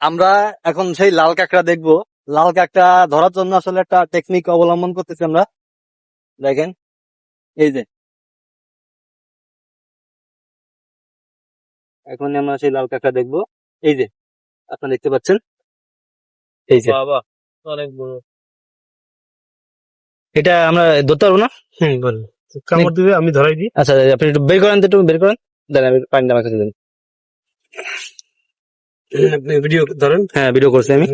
আমরা এখন সেই লাল কাঁকড়া দেখব। লাল কাঁকড়া ধরার জন্য আসলে একটা টেকনিক অবলম্বন করতেছি আমরা। দেখেন এই যে। এখন আমরা সেই লাল কাঁকড়া দেখব। এই যে আপনারা দেখতে পাচ্ছেন? এই যে। বাবা অনেক বড়। এটা আমরা ধরতে পারব না? হুম বল কামড় দিবে আমি ধরাই দিই। আচ্ছা আপনি একটু বের করেন তো একটু বের করেন। দেন আমি পানিটা আমার কাছে দেন। আপনি ভিডিও ধরেন। হ্যাঁ ভিডিও করছি আমি।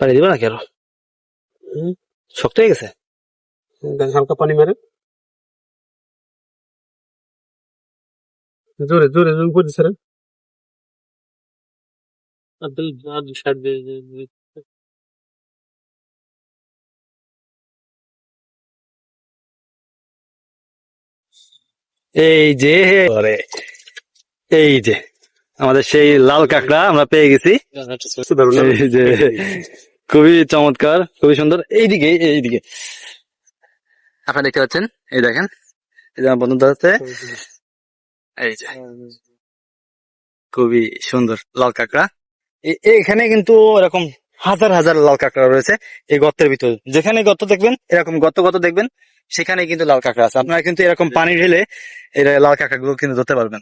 পানি দিব না কেন শক্ত হয়ে গেছে? হালকা পানি মারেন। জোরে জোরে জোরে উপরে ছাড়েন। আব্দুল এই যে এই যে আমাদের সেই লাল কাঁকড়া আমরা পেয়ে গেছি। এই যে খুবই চমৎকার খুবই সুন্দর। এইদিকে এইদিকে। আপনারা দেখতে পাচ্ছেন? এই দেখেন। এই যে আমার বন্ধু দাঁড়াচ্ছে এই যে। খুবই সুন্দর লাল কাঁকড়া। এখানে কিন্তু এরকম হাজার হাজার লাল কাঁকড়া রয়েছে এই গর্তের ভিতরে। যেখানে গর্ত দেখবেন, এরকম গর্ত গর্ত দেখবেন, সেখানে কিন্তু লাল কাঁকড়া আছে। আপনারা কিন্তু এরকম পানি ঢেলে এরা লাল কাঁকড়া গুলো কিন্তু ধরতে পারবেন।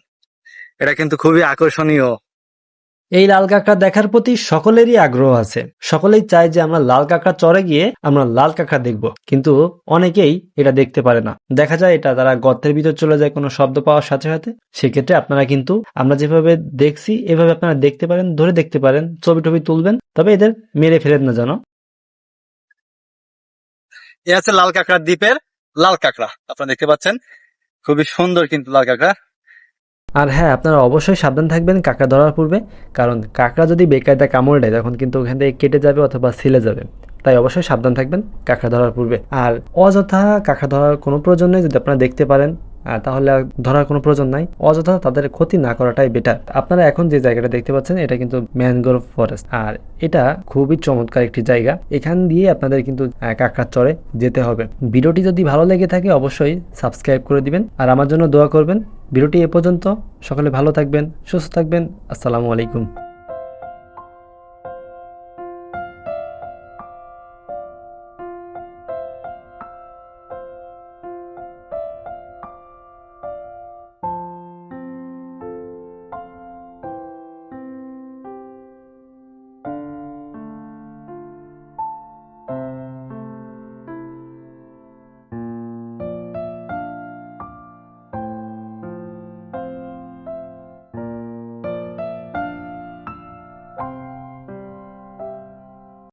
এটা কিন্তু খুবই আকর্ষণীয়। এই লাল কাঁকড়া দেখার প্রতি সকলেরই আগ্রহ আছে। সকলেই চায় যে আমরা লাল কাঁকড়া চরে গিয়ে আমরা লাল কাঁকড়া দেখব। কিন্তু অনেকেই এটা দেখতে পারে না। দেখা যায় এটা, তারা গর্তের ভিতর চলে যায় কোনো শব্দ পাওয়ার সাথে সাথে। সেক্ষেত্রে আপনারা কিন্তু, আমরা যেভাবে দেখছি, এভাবে আপনারা দেখতে পারেন, ধরে দেখতে পারেন ছবি টবি তুলবেন। তবে এদের মেরে ফেলেন না যেন এ আছে লাল কাঁকড়া দ্বীপের লাল কাঁকড়া। আপনারা দেখতে পাচ্ছেন খুবই সুন্দর কিন্তু লাল কাঁকড়া। আর হ্যাঁ আপনারা অবশ্যই সাবধান থাকবেন কাঁকড়া ধরার পূর্বে কারণ কাঁকড়া যদি বেকায়দা কামড় দেয় তখন কিন্তু ওখান থেকে কেটে যাবে অথবা ছিলে যাবে। তাই অবশ্যই সাবধান থাকবেন কাঁকড়া ধরার পূর্বে। আর অযথা কাঁকড়া ধরার কোনো প্রয়োজন নেই যদি আপনারা দেখতে পারেন। তাহলে ধরার কোনো প্রয়োজন নাই। অযথা তাদের ক্ষতি না করাটাই বেটার আপনারা এখন যে জায়গাটা দেখতে পাচ্ছেন, এটা কিন্তু ম্যানগ্রোভ ফরেস্ট আর এটা খুবই চমৎকার একটি জায়গা। এখান দিয়ে আপনাদের কিন্তু কাঁকড়ার চরে যেতে হবে। ভিডিওটি যদি ভালো লেগে থাকে, অবশ্যই সাবস্ক্রাইব করে দিবেন। আর আমার জন্য দোয়া করবেন। ভিডিওটি এ পর্যন্ত। সকলে ভালো থাকবেন, সুস্থ থাকবেন। আসসালামু আলাইকুম।